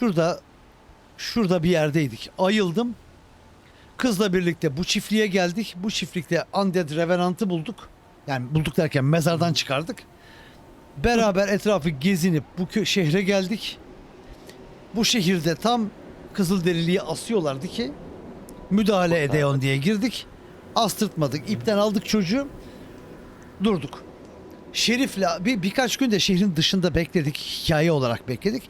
Şurada şurada bir yerdeydik. Ayıldım. Kızla birlikte bu çiftliğe geldik. Bu çiftlikte Undead Revenant'ı bulduk. Yani bulduk derken mezardan çıkardık. Beraber etrafı gezinip bu şehre geldik. Bu şehirde tam Kızılderili'yi asıyorlardı ki müdahale edeyon diye girdik. Astırtmadık. İpten aldık çocuğu. Durduk. Şerif'le bir, birkaç gün de şehrin dışında bekledik. Hikaye olarak bekledik.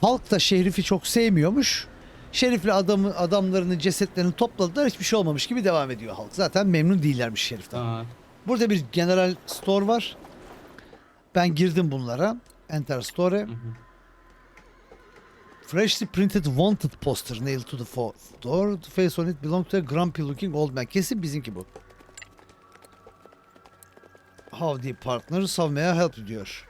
Halk da Şerif'i çok sevmiyormuş. Şerif'le adamı, adamlarının cesetlerini topladılar. Hiçbir şey olmamış gibi devam ediyor halk. Zaten memnun değillermiş Şerif'ten. Ha, Burada bir general store var. Ben girdim bunlara. Enter store. hı hı. Freshly printed wanted poster nailed to the door. The face on it belonged to a grumpy looking old man. Kesin bizimki bu. Howdy partner savmaya help diyor.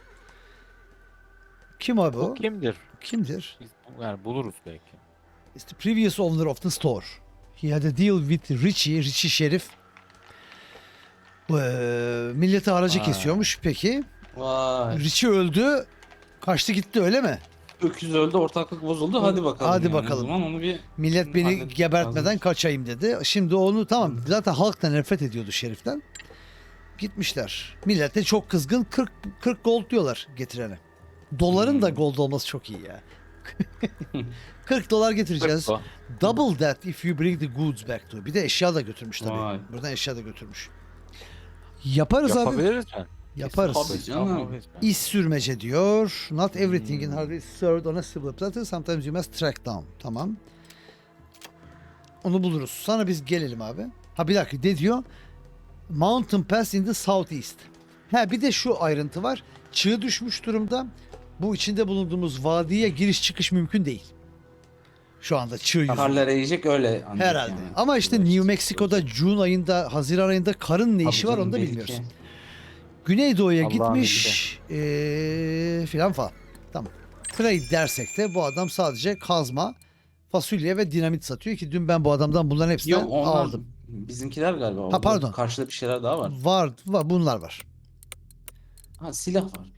Kim abi Bu o? kimdir? Kimdir? Biz yani buluruz belki. It's the previous owner of the store. He had a deal with Richie, Richie Şerif. Ee, millete aracı Vay. kesiyormuş. Peki. Vay. Richie öldü. Kaçtı gitti öyle mi? Öküz öldü, ortaklık bozuldu. Hadi bakalım. Hadi yani. bakalım. O zaman onu bir Millet beni gebertmeden lazım. kaçayım dedi. Şimdi onu tamam zaten halk da nefret ediyordu şeriften. Gitmişler. Millet de çok kızgın 40 40 gold diyorlar getirene. Doların da Hmm. gold olması çok iyi ya. 40 dolar getireceğiz. Double that if you bring the goods back to. Bir de eşya da götürmüş tabii. Vay. Buradan eşya da götürmüş. Yaparız abi. Yapabiliriz mi? Yaparız. Tabii canım. İş sürmece diyor. Not everything in hardware is served on a silver platter. Sometimes you must track down. Tamam. Onu buluruz. Sana biz gelelim abi. Ha bir dakika ne diyor? Mountain Pass in the southeast. Ha bir de şu ayrıntı var. Çığ düşmüş durumda. Bu içinde bulunduğumuz vadiye giriş çıkış mümkün değil. Şu anda çığ yüzünden. Karlar eriyecek öyle. Herhalde. yani. Ama işte New. Mexico'da June ayında, Haziran ayında karın ne Tabii işi var canım, onu da belki. bilmiyoruz. Güneydoğu'ya Allah'ın gitmiş eee filan falan. Tamam. Trade dersek de bu adam sadece kazma, fasulye ve dinamit satıyor ki dün ben bu adamdan bunların hepsinden Yok onlar aldım. bizimkiler galiba. Orada pardon. Karşıda bir şeyler daha var. Var, var, bunlar var. Ha silah var.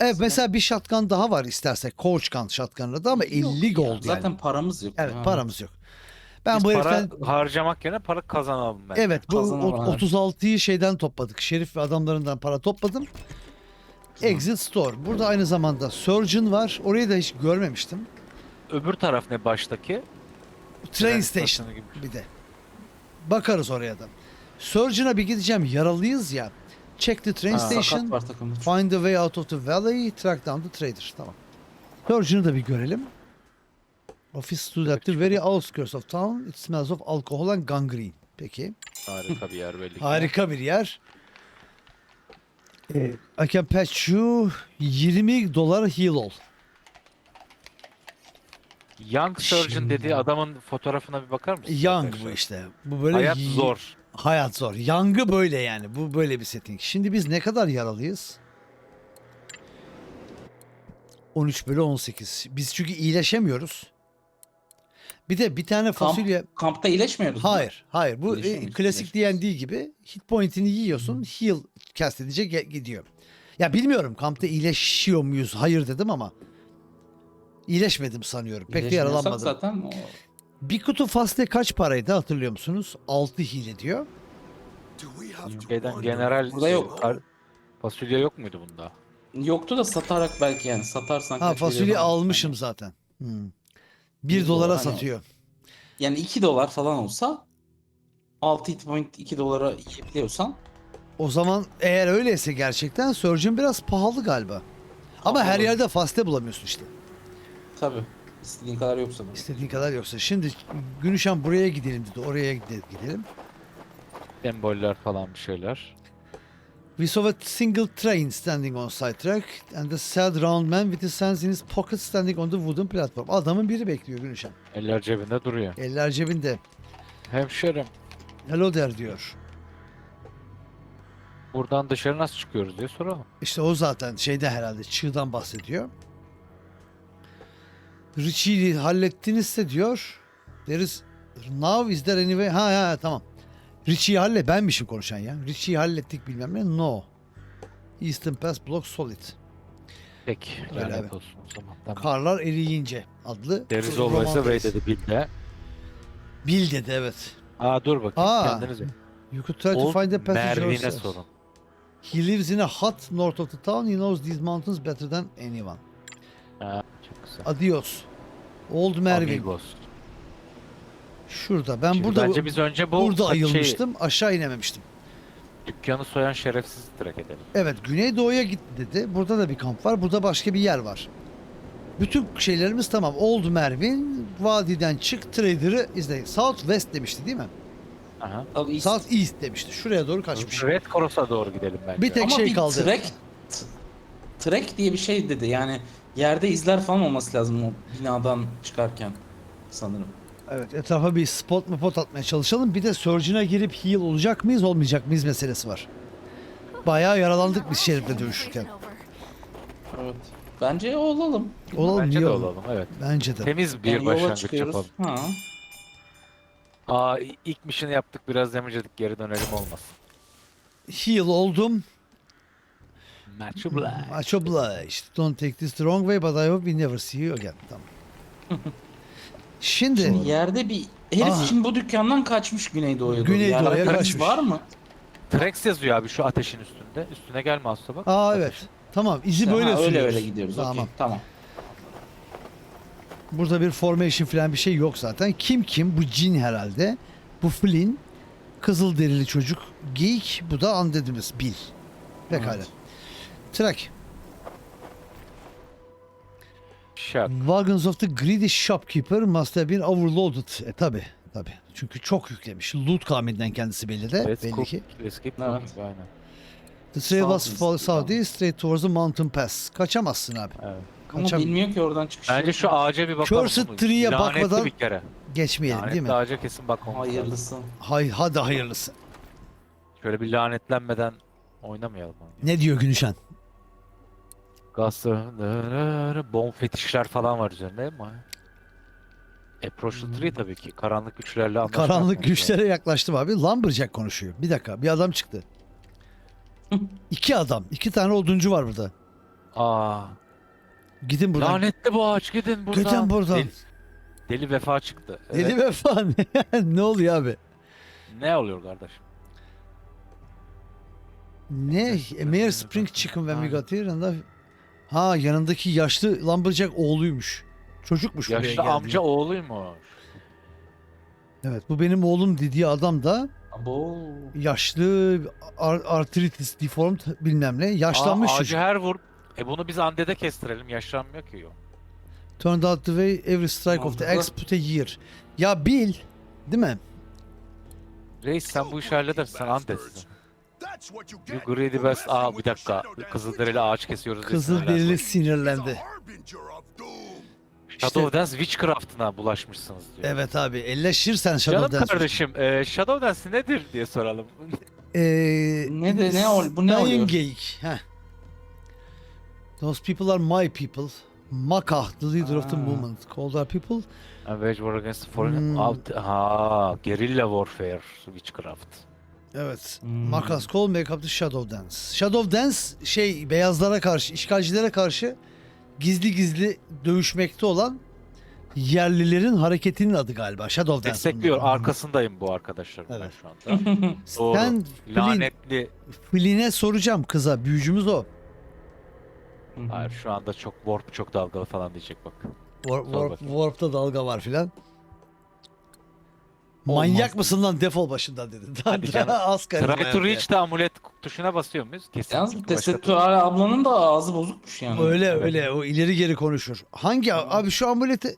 Evet mesela bir shotgun daha var istersek. Gun shotgun'ı da ama 50 Yok ya, gold yani. Zaten paramız yok. Evet ya. paramız yok. Ben Biz bu para heriften harcamak yerine para kazanalım ben. Evet bu Kazanalım ot- abi. 36'yı şeyden topladık. Şerif ve adamlarından para topladım. Exit Store. Burada aynı zamanda Surgeon var. Orayı da hiç görmemiştim. Öbür taraf ne baştaki? Train Tren Station gibi. bir de. Bakarız oraya da. Surgeon'a bir gideceğim. Yaralıyız ya. Check the train Ha. Sakat station. var takımda. Find the way out of the valley. Track down the trader. Tamam. Surgeon'ı da bir görelim. Office stood at the very outskirts of town. It smells of alcohol and gangrene. Peki. Harika bir yer belli ki. Harika bir yer. Ee, I can patch you 20 dolar heal all. Young Surgeon Şimdi- dediği adamın fotoğrafına bir bakar mısın? Young bu arkadaşlar? işte. Bu böyle Hayat y- zor. Hayat zor. Young'ı böyle yani. Bu böyle bir setting. Şimdi biz ne kadar yaralıyız? 13 bölü 18. Biz çünkü iyileşemiyoruz. Bir de bir tane Kamp, fasulye... kampta iyileşmiyoruz. Hayır, hayır. Bu e, klasik. D&D gibi hit point'ini yiyorsun, heal cast edince gidiyor. Ya bilmiyorum kampta iyileşiyor muyuz? Hayır dedim ama iyileşmedim sanıyorum. Pek de yaralanmadım. zaten o Bir kutu fasle kaç paraydı hatırlıyor musunuz? 6 hile diyor. Şeyden general Burada yok. Ar- fasulye yok muydu bunda? yoktu da satarak belki yani satarsan Ha kaç fasulye veriyor falan. almışım zaten. Hmm. 1 Bir dolara dolar hani- satıyor. Yani 2 dolar falan olsa 6 hit point 2 dolara yiyebiliyorsan O zaman eğer öyleyse gerçekten Surgeon biraz pahalı galiba. Ama her Pahalı. yerde fasle bulamıyorsun işte. tabi istediğin kadar yoksa da. İstediğin kadar yoksa. Şimdi Günüşen buraya gidelim dedi. Oraya gide- gidelim. Semboller falan bir şeyler. We saw a single train standing on side track and a sad round man with his hands in his pocket standing on the wooden platform. Adamın biri bekliyor Günüşen. Eller cebinde duruyor. Eller cebinde. Hemşerim Hello der diyor. buradan dışarı nasıl çıkıyoruz diye soralım. İşte o zaten şeyde herhalde çığdan bahsediyor. Richie'yi hallettinizse diyor. Deriz now is there any way? Ha ha tamam. Richie'yi halle benmişim konuşan ya. Richie'yi hallettik bilmem ne. No. Eastern Pass Block Solid. Peki. Öyle abi. olsun o zaman. Tamam. Karlar eriyince adlı There is always a way romandayız. dedi Bill de. Bill dedi evet. Aa dur bakayım Aa, kendiniz. You could try to find a passage Mervin'e sorun. He lives in a hut north of the town. He knows these mountains better than anyone. Ha, çok güzel. Adios. Old Mervin. Amigos. Şurada. Ben Şimdi burada bence biz önce bu burada şey, ayılmıştım. Aşağı inememiştim. dükkanı soyan şerefsiz direkt edelim. Evet Güneydoğu'ya git dedi. Burada da bir kamp var. Burada başka bir yer var. Bütün şeylerimiz tamam. Old Mervin, vadiden çık, Trader'ı izle. South West demişti değil mi? Aha. Tabii South East demişti. Şuraya doğru kaçmış. Red Cross'a doğru gidelim bence. Bir tek Ama şey bir kaldı. Trek, trek diye bir şey dedi. Yani yerde izler falan olması lazım o binadan çıkarken sanırım. Evet etrafa bir spot mu pot atmaya çalışalım. Bir de Surgeon'a girip heal olacak mıyız olmayacak mıyız meselesi var. Bayağı yaralandık biz şerifle dövüşürken. Evet. Bence olalım. Olalım Bence de olalım? olalım evet. Bence de. Temiz bir Yani yola başlangıç çıkıyoruz. yapalım. Ha. Aa ilk mission'ı yaptık biraz damage yedik geri dönelim olmaz. Heal oldum. Match Black. Much obliged. Don't take this the wrong way but I hope we never see you again. Tamam. Şimdi Şimdi yerde bir herif Aha. şimdi bu dükkandan kaçmış Güneydoğu'ya doğru. Güneydoğu'ya Yerde kaçmış. var mı? Trex yazıyor abi şu ateşin üstünde. Üstüne gelme hasta bak. Aa Ateş. evet. Tamam izi böyle öyle sürüyoruz. öyle gidiyoruz. Tamam. Tamam. Tamam. Burada bir formation falan bir şey yok zaten. Kim kim? Bu cin herhalde. Bu Flynn. Kızıl derili çocuk. Geek. Bu da undead'imiz. Bill. Pekala. Evet. Track. Şak. Wagons of the greedy shopkeeper must have been overloaded. E tabi tabi. Çünkü çok yüklemiş. Loot kavminden kendisi belli de. Let's belli cook, ki. let's keep Evet. aynen. The trail was fall southeast straight towards the mountain pass. Kaçamazsın abi. Evet. Ama Kaçam bilmiyor ki oradan çıkış. Bence şu ağaca bir bakalım. Cursed tree'ye lanetli bakmadan bir kere. geçmeyelim değil mi? Lanetli ağaca kesin bakmamız. Hayırlısı. Hay hadi hayırlısı. Şöyle bir lanetlenmeden oynamayalım. Ne diyor Günüşen? Gazı, bomb fetişler falan var üzerinde ama. Approach the Hmm. tree tabii ki. Karanlık güçlerle anlaşmak. Karanlık güçlere yaklaştım abi. Lumberjack konuşuyor. Bir dakika bir adam çıktı. iki adam. iki tane oduncu var burada. Aa, Gidin buradan. lanetli bu ağaç gidin buradan. Gidin buradan. Deli, deli vefa çıktı. Evet. Deli ve fan. ne oluyor abi? Ne oluyor kardeşim? Ne? Mayor Spring Chicken when we got here and I- Ha yanındaki yaşlı Lumberjack oğluymuş. Çocukmuş buraya Yaşlı geldi. amca oğluymuş. Evet bu benim oğlum dediği adam da Abo. yaşlı ar- arthritis deformed bilmem ne yaşlanmış Aa, ağacı çocuk. her vur. E bunu biz andede kestirelim. Yaşlanmıyor ki o. Turned out the way every strike of the Mantıklı. axe put a year. Ya Bill değil mi? Reis sen bu işi halledersin. Sen andesin. You greedy best. Aa bir dakika. Kızılderili ağaç kesiyoruz. diye Kızıl sinirlendi. Shadow Dance Witchcraft'ına bulaşmışsınız diyor. Evet abi elleşirsen Shadow Canım Dance. kardeşim e, Shadow Dance nedir diye soralım. Ee, Ne de- ne ol- bu ne Dying oluyor? Geek. Heh. Those people are my people. Makah, the leader of the movement. Called our people. And wage war against the foreign Hmm. out. Ha, guerrilla warfare Witchcraft. Evet. Hmm. Makas call make up the Shadow Dance. Shadow Dance şey beyazlara karşı, işgalcilere karşı gizli gizli dövüşmekte olan yerlilerin hareketinin adı galiba. Shadow Dance. Destekliyor. bunlar. Arkasındayım bu arkadaşlarım ben Evet. şu anda. Doğru. Sen Lanetli. Flynn'e soracağım kıza. Büyücümüz o. Hayır şu anda çok warp çok dalgalı falan diyecek bak. Warp, warp, warp'ta dalga var filan. Olmaz. Manyak mısın lan defol başından dedi. Hadi canım. Az karizma Try to reach de amulet tuşuna basıyor muyuz? Kesin. Yalnız Tesettüel ablanın da ağzı bozukmuş yani. Öyle öyle o ileri geri konuşur. Hangi abi şu amuleti?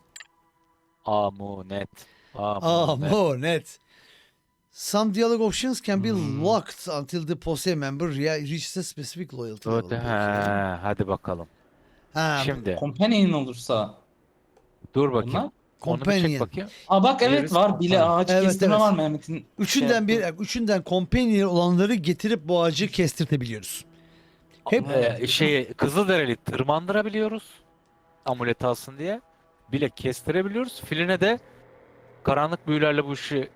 Amunet. Amunet. Aa net. Some dialogue options can be Hmm. locked until the posse member rea- reaches a specific loyalty level. Öte, he, hadi bakalım. Ha, Şimdi Companion olursa dur bakayım. bunlar. Onu bir Companion. çek bakayım. Aa bak evet Diğeri var bile Companion. ağaç Evet, kestirme evet. var Mehmet'in. Üçünden şey bir, yaptığı. üçünden companion olanları getirip bu ağacı kestirtebiliyoruz. Hep Ee, şeyi Kızılderili tırmandırabiliyoruz. Amulet alsın diye. Bile kestirebiliyoruz. Filine de karanlık büyülerle bu işi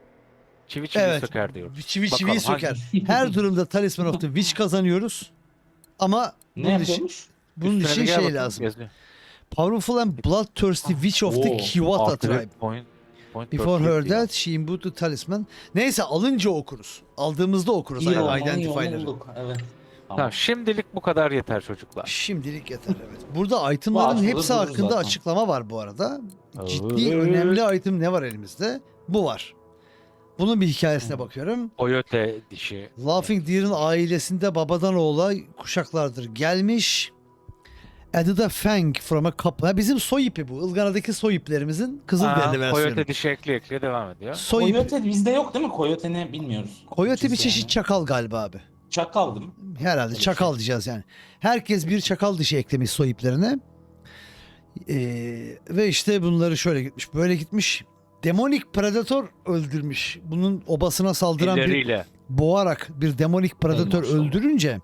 çivi çivi Evet. söker diyoruz. çivi Bakalım çiviyi söker. Her durumda Talisman of the Witch kazanıyoruz. Ama Ne bunun için- yapıyormuş? Bunun Üstüne için bir gel şey bakayım, lazım. yazıyor. Powerful and bloodthirsty witch of the. Kiwata Activate tribe. Point, point Before her 38 death, she imbued the talisman. Neyse alınca okuruz. Aldığımızda okuruz İyi yani identifier'ları. Evet. Tamam şimdilik bu kadar yeter çocuklar. Şimdilik yeter evet. Burada itemların hepsi durur hakkında zaten. açıklama var bu arada. Ciddi Evet. önemli item ne var elimizde? Bu var. Bunun bir hikayesine bakıyorum. Coyote dişi. Laughing Deer'in ailesinde babadan oğula kuşaklardır gelmiş. Adı da Fang from a couple. Ha, bizim soy ipi bu. Ilgana'daki soy iplerimizin Aa, Kızılderili versiyonu. Coyote dişi ekli ekli devam ediyor. Soy ipi. Coyote bizde yok değil mi? Coyote ne bilmiyoruz. Coyote bir çeşit yani. çakal galiba abi. Çakal değil mi? Herhalde Öyle bir çakal şey. diyeceğiz yani. Herkes bir çakal dişi eklemiş soy iplerine. Ee, ve işte bunları şöyle gitmiş. Böyle gitmiş. Demonik Predator öldürmüş. Bunun obasına saldıran bir Elleriyle. boğarak bir demonik predator maşallah. öldürünce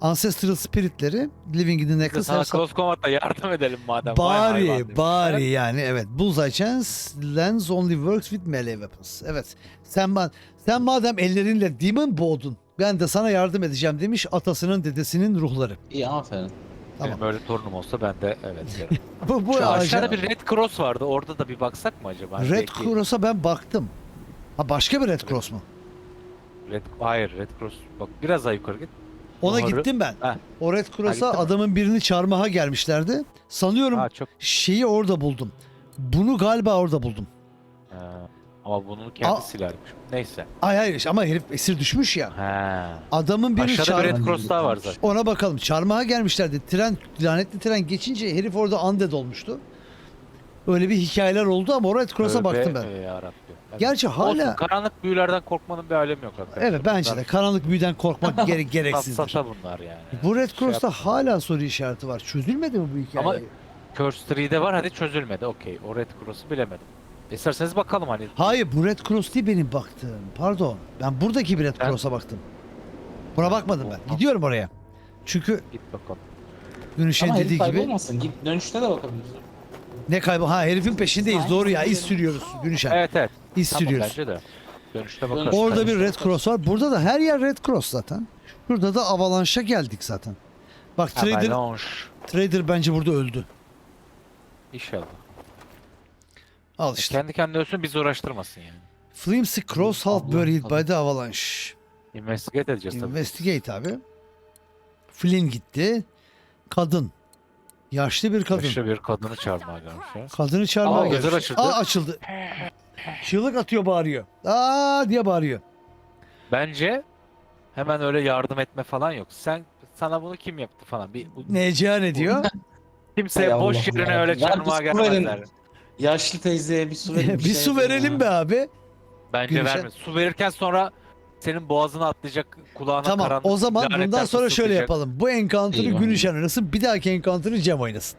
Ancestral Spirit'leri Living in the Necklace sana Close Combat'ta yardım edelim madem. Bari, bari yani evet. Bullseye chance lens only works with melee weapons. Evet. Sen ma- sen madem ellerinle demon boğdun. Ben de sana yardım edeceğim demiş atasının dedesinin ruhları. İyi aferin. Tamam. Benim öyle torunum olsa ben de evet derim. Bu bu Şu aşağıda bir Red Cross vardı. Orada da bir baksak mı acaba? Red Belki- Cross'a ben baktım. Ha başka bir Red Cross mu? Red, hayır Red Cross. Bak biraz daha yukarı git. Ona Doğru. gittim ben. Heh. O Red Cross'a gittin mi? adamın birini çarmıha gelmişlerdi. Sanıyorum Ha çok. şeyi orada buldum. Bunu galiba orada buldum. Ha, ama bunun kendi Aa. silahıymış. Neyse. Ay hayır ama herif esir düşmüş ya. Ha. Adamın birini Aşağıda bir çarmıha... Red Cross daha var zaten. Ona bakalım. Çarmıha gelmişlerdi. Tren, lanetli tren geçince herif orada undead olmuştu. Öyle bir hikayeler oldu ama o Red Cross'a baktım ben. Yarabbim. Evet. Gerçi hala... Olsun, karanlık büyülerden korkmanın bir alemi yok hakikaten. Evet bence de. Karanlık büyüden korkmak gere gereksizdir. Sata bunlar yani. Bu Red Şey Cross'ta yapma. hala soru işareti var. Çözülmedi mi bu hikaye? Ama- Curse 3'de var hadi çözülmedi. Okey. O Red Cross'u bilemedim. İsterseniz bakalım hani. Hayır bu Red Cross değil benim baktığım. Pardon. Ben buradaki bir Red Ben- Cross'a baktım. Buna bakmadım ben. Gidiyorum oraya. Çünkü Git bakalım. Günüşen Ama dediği gibi kaybolmasın. Git dönüşte de bakabiliriz. Ne kaybı ha herifin peşindeyiz. Aynen, Doğru ya iz sürüyoruz Günüşen. Evet evet. İz Tamam sürüyoruz. bence de. Dönüşte Dönüş. bakarız. Orada bir Red Cross var. Burada da her yer Red Cross zaten. Şurada da Avalanche'a geldik zaten. Bak Trader, Melange. Trader bence burada öldü. İnşallah. Al işte. Kendi kendine ölsün bizi uğraştırmasın yani. Flimsy Cross half buried by the Avalanche. Investigate edeceğiz tabii. Investigate abi. Flynn gitti. Kadın. Yaşlı bir kadın. Yaşlı bir kadını çağırmaya gelmiş. Kadını çağırmaya Aa, gelmiş. gözler açıldı. Aa açıldı. Çığlık atıyor bağırıyor. Aa diye bağırıyor. Bence hemen öyle yardım etme falan yok. Sen sana bunu kim yaptı falan. Bir bu- Necia ne diyor? kimse Hay boş Allah yerine ya. öyle Ver bir çağırmaya su verin. gelmezler. Yaşlı teyzeye bir su verin. bir şey su yapın verelim ya. be abi. Bence Gülşen- verme. Su verirken sonra senin boğazına atlayacak kulağına Tamam karanlık o zaman bundan sonra şöyle yapalım. Bu encounter'ı Eyvah. Günüşen oynasın. Bir dahaki encounter'ı Cem oynasın.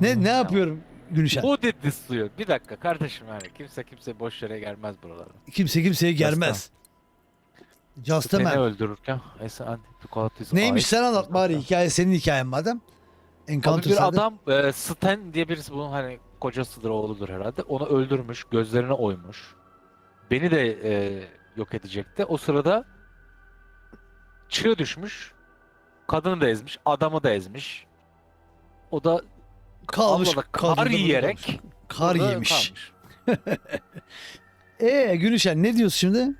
Ne ne yapıyorum Günüşen? Bu dedi suyu. Bir dakika kardeşim yani kimse kimse boş yere gelmez buralara. Kimse kimseye germez. Just a Seni öldürürken Neymiş sen anlat bari hikaye senin hikayen madem. Abi Encounter bir sende. adam e, Sten diye birisi bunun hani kocasıdır oğludur herhalde. Onu öldürmüş, gözlerine oymuş. Beni de e, yok edecekti. O sırada çığ düşmüş. Kadını da ezmiş, adamı da ezmiş. O da kalmış. da kar yiyerek kalmış. Kar yemiş. kalmış. Ee Günüşen ne diyorsun şimdi?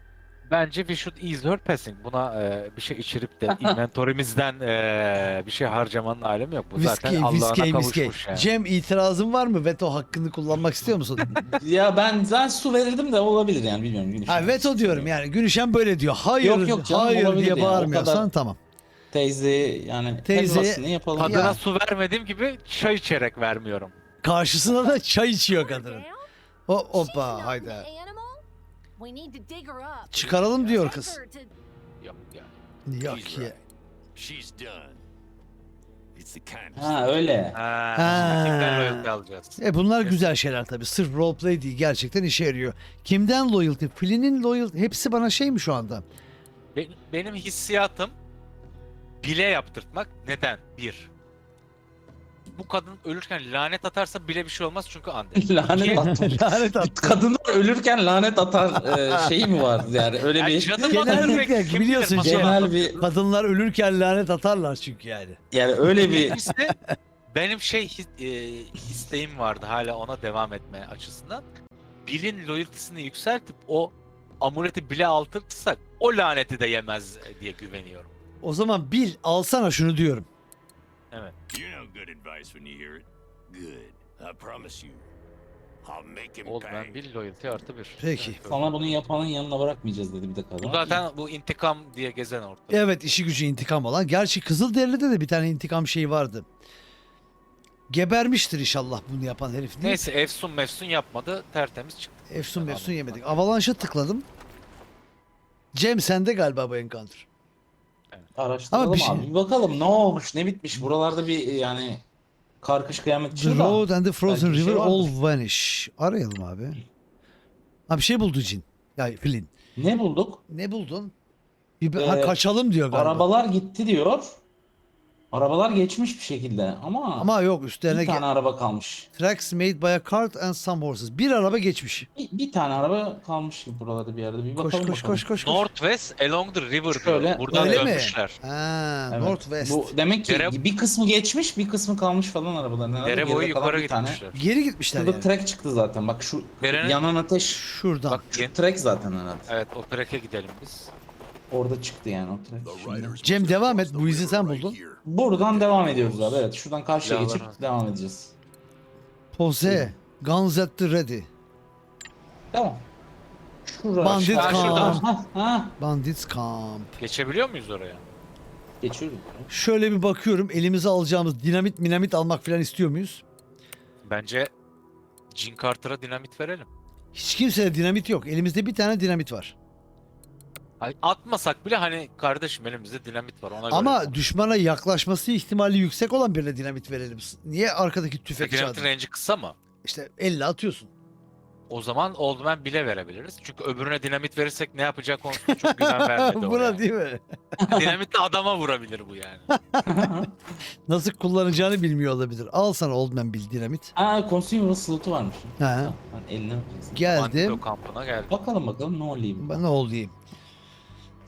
Bence we should ease her passing. Buna e, bir şey içirip de inventory'mizden e, bir şey harcamanın alemi yok. Bu zaten Viski, Allah'ına viski, kavuşmuş viski. yani. Cem itirazın var mı? Veto hakkını kullanmak istiyor musun? Ya ben zaten su verirdim de olabilir yani bilmiyorum. Gün ha, veto diyorum yani. Günüşen böyle diyor. Hayır, Yok, yok canım, hayır olabilir diye yani. O bağırmıyorsan kadar- tamam. Teyzeye yani helvasını yapalım. Kadına Ya. su vermediğim gibi çay içerek vermiyorum. Karşısına da çay içiyor kadının. O, hoppa hayda. Çıkaralım diyor kız. Yok ya. Yok He's ya. right. She's done. It's the kind of Ha öyle. Ha, Ha. kimden loyalty alacağız? E bunlar güzel şeyler tabii. Sırf roleplay değil. Gerçekten işe yarıyor. Kimden loyalty? Flynn'in loyalty. Hepsi bana şey mi şu anda? Be- benim hissiyatım bile yaptırtmak. Neden? Bir. Bu kadın ölürken lanet atarsa bile bir şey olmaz çünkü undead. lanet atmış. Lanet attı. Kadınlar ölürken lanet atar e, şeyi mi var yani öyle Yani bir cadı Genellikle madası kim biliyorsun bilir, şey- genel bir Kadınlar ölürken lanet atarlar çünkü yani. yani öyle bir benim şey e, isteğim vardı hala ona devam etme açısından. Bill'in loyaltısını yükseltip o amuleti bile altırtırsak o laneti de yemez diye güveniyorum. O zaman bil alsana şunu diyorum. You know good advice when you hear it. Good. I promise you. I'll make him ben pay. Bill loyalty artı bir. Peki. Evet, sana bunu yapanın yanına bırakmayacağız dedi bir de kadın. Bu zaten bu intikam diye gezen ortada. Evet işi gücü intikam olan. Gerçi Kızılderili'de de bir tane intikam şeyi vardı. Gebermiştir inşallah bunu yapan herif değil. Neyse Efsun Mefsun yapmadı tertemiz çıktı. Efsun mefsun yemedik. Avalanche'a tıkladım. Cem sende galiba bu encounter. Araştıralım Ama bir abi. şey- Bir bakalım ne olmuş ne bitmiş. Buralarda bir yani karkış kıyamet The da. road and the frozen belki bir şey river all vanish. Arayalım abi. Ha bir şey buldu Cin. Ya Flynn. Ne bulduk? Ne buldun? Bir, ha, Ee, kaçalım diyor galiba. Arabalar gitti diyor. Arabalar geçmiş bir şekilde ama, Ama yok üstlerine bir tane ge- araba kalmış. tracks made by a cart and some horses. Bir araba geçmiş. Bir, bir tane araba kalmış gibi buralarda bir yerde. Bir Koş bakalım koş bakalım. koş koş. koş. Northwest along the river Şöyle. Buradan öyle mi? dönmüşler. Ha, Evet. Northwest. Bu demek ki Dere- bir kısmı geçmiş, bir kısmı kalmış falan arabaların. Herhalde Dere geride boyu kalan yukarı bir tane. gitmişler. Geri gitmişler Şurada yani. track çıktı zaten. Bak şu Derenin- yanan ateş Şuradan. Bak track zaten herhalde. Evet o track'e gidelim biz. Orada çıktı yani o. The Şimdi. Cem, devam et. Bu izi sen buldun. Buradan devam ediyoruz abi. Evet şuradan karşıya geçip devam edeceğiz. Pose. Guns at the ready. Tamam. Şurada. Bandit camp. Ha, ha. Bandits Camp. Geçebiliyor muyuz oraya? Geçiyoruz. Şöyle bir bakıyorum. Elimize alacağımız dinamit minamit almak falan istiyor muyuz? Bence Jin Carter'a dinamit verelim. Hiç kimsede dinamit yok. Elimizde bir tane dinamit var. Ay, Atmasak bile hani kardeşim elimizde dinamit var ona göre. Ama düşmana yaklaşması ihtimali yüksek olan birine dinamit verelim. Niye arkadaki tüfekçi dinamitin adam? range'i kısa mı? İşte elle atıyorsun. O zaman Old Man bile verebiliriz. Çünkü öbürüne dinamit verirsek ne yapacak konusunda çok güven vermedi o Buna yani. değil mi? Dinamit de adama vurabilir bu yani. Nasıl kullanacağını bilmiyor olabilir. Al sana Old Man Bill dinamit. ha consumable slotu varmış. He. Ha, Ben eline. Geldim. Bandito kampına geldi. Bakalım bakalım ne olayım. Ben ne diyeyim.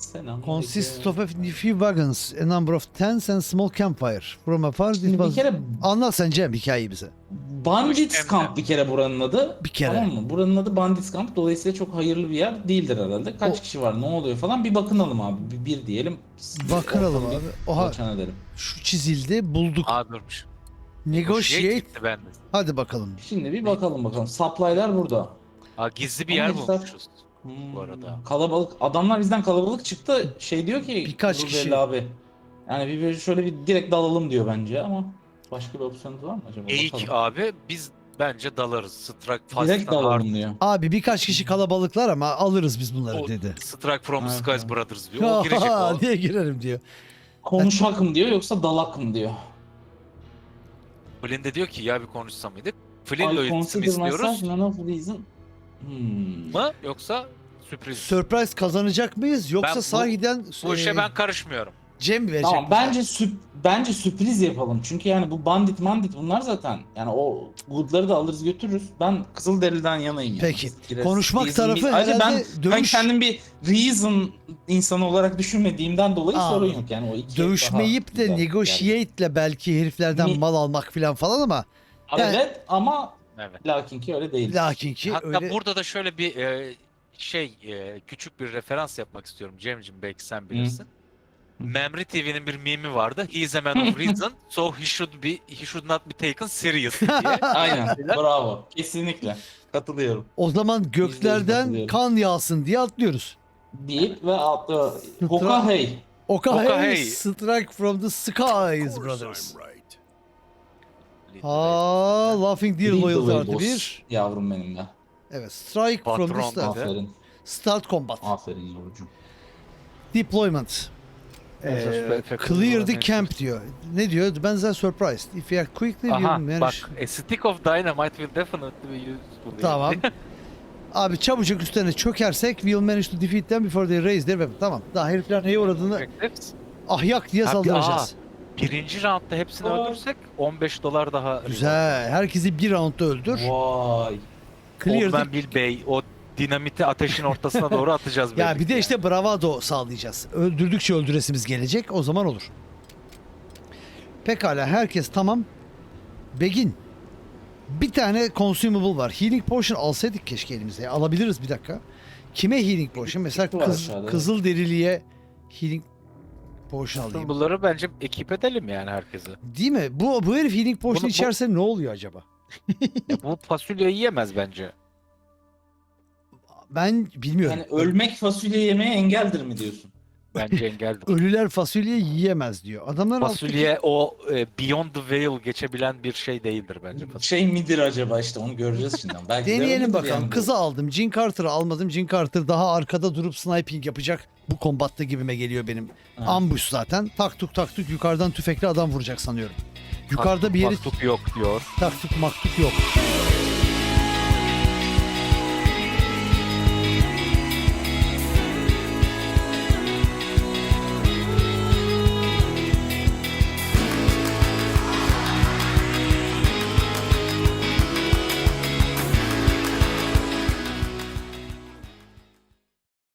Selam. Consists of a few wagons, a number of tents and small campfire. From afar it Şimdi bir was... kere Anlat sen Cem hikayeyi bize. Bandits. Camp bir kere buranın adı. Bir kere. Tamam mı? Buranın adı Bandits Camp. Dolayısıyla çok hayırlı bir yer değildir herhalde. Kaç O- kişi var ne oluyor falan bir bakınalım abi. Bir, bir diyelim. Bakalım Ortamı abi. bir Oha şu çizildi bulduk. Aa durmuş. Negotiate. Hadi bakalım. Şimdi bir bakalım bakalım. Supply'lar burada. Aa gizli bir Ama yer mesela- bulmuşuz. Hmm, Bu arada. Kalabalık. Adamlar bizden kalabalık çıktı. Şey diyor ki. Birkaç kişi. abi. Yani bir, bir şöyle bir direkt dalalım diyor bence ama başka bir opsiyonumuz var mı acaba? Eğik Bakalım. abi biz bence dalarız. Strike Direkt Fast'tan hard. dalalım diyor. Abi birkaç kişi kalabalıklar ama alırız biz bunları O- dedi. Strike from the Evet, Skies evet. Brothers diyor. O girecek o. diye girerim diyor. Konuşak mı diyor yoksa dalak mı diyor. Flynn de diyor ki ya bir konuşsa mıydık? Flynn I mi consider istiyoruz myself man of reason. Hmm. mı yoksa sürpriz? Surprise kazanacak mıyız yoksa Ben bu- sahiden Bu işe e, ben karışmıyorum. Cem mi verecek? Tamam bence süp bence sürpriz yapalım. Çünkü yani bu bandit mandit bunlar zaten. Yani o goodları da alırız götürürüz. Ben Kızılderili'den yanayım yani. Peki. Gireriz. Konuşmak Reason- tarafı Ayrıca ben, herhalde ben dövüş- kendim bir reason insanı olarak düşünmediğimden dolayı Aa, sorun yok yani o iki Dövüşmeyip daha de güzel negotiate'le belki heriflerden Mi- mal almak falan falan ama yani. Yani- Evet ama Evet. lakin ki öyle değil. lakin ki Hatta öyle burada da şöyle bir e, şey e, küçük bir referans yapmak istiyorum Cem'cim belki sen bilirsin. Memri TV'nin bir mimi vardı. He is a man of reason, so he should be he should not be taken serious diye. Aynen. Bravo. Kesinlikle. Katılıyorum. o zaman göklerden kan yağsın diye atlıyoruz. Deyip ve atlı. Hoka hey. Oka Oka hey, hey. strike from the skies brothers. Aa, Laughing Deer loyalty artı bir. Yavrum benim ya. Evet, strike from the Patron start. Aferin. Start combat. Aferin yavrucuğum. Deployment. Ee, clear the camp diyor. Ne diyor? Ben zaten surprised. If you act quickly, you Aha manage... bak a stick of dynamite will definitely be useful. Tamam. Abi çabucak üstlerine çökersek we'll manage to defeat them before they raise their weapon. Tamam. Daha herifler neye uğradığını ahyak diye Abi, saldıracağız. Birinci roundda hepsini Aa. öldürsek 15 dolar daha. Güzel. Herkesi bir roundda öldür. Vay. Clear'dık. Orman Bill Bey o dinamiti ateşin ortasına doğru atacağız. Ya bir de işte bravado sağlayacağız. Öldürdükçe öldüresimiz gelecek. O zaman olur. Pekala herkes tamam. Begin. Bir tane consumable var. Healing potion alsaydık keşke elimize. Alabiliriz bir dakika. Kime healing potion? Mesela kız, kızıl deriliye healing potion alayım. Bunları bence ekip edelim yani herkese. Değil mi? Bu bu herif healing potion Bunu- bu- içerse ne oluyor acaba? Ya bu fasulye yiyemez bence. Ben bilmiyorum. Yani ölmek fasulye yemeye engeldir mi diyorsun? Bence engeldir. Ölüler fasulye yiyemez diyor. Adamlar fasulye o e, Beyond the Veil geçebilen bir şey değildir bence fasulye. Şey midir acaba işte onu göreceğiz şimdi. Belki de Deneyelim bakalım. yani. Kızı aldım. Jin Carter'ı almadım. Jin Carter daha arkada durup sniping yapacak. Bu kombatta gibime geliyor benim. Ha. Ambush zaten. Taktuk taktuk yukarıdan tüfekle adam vuracak sanıyorum. Yukarıda bir yeri Maksut yok diyor. taktuk maktuk yok.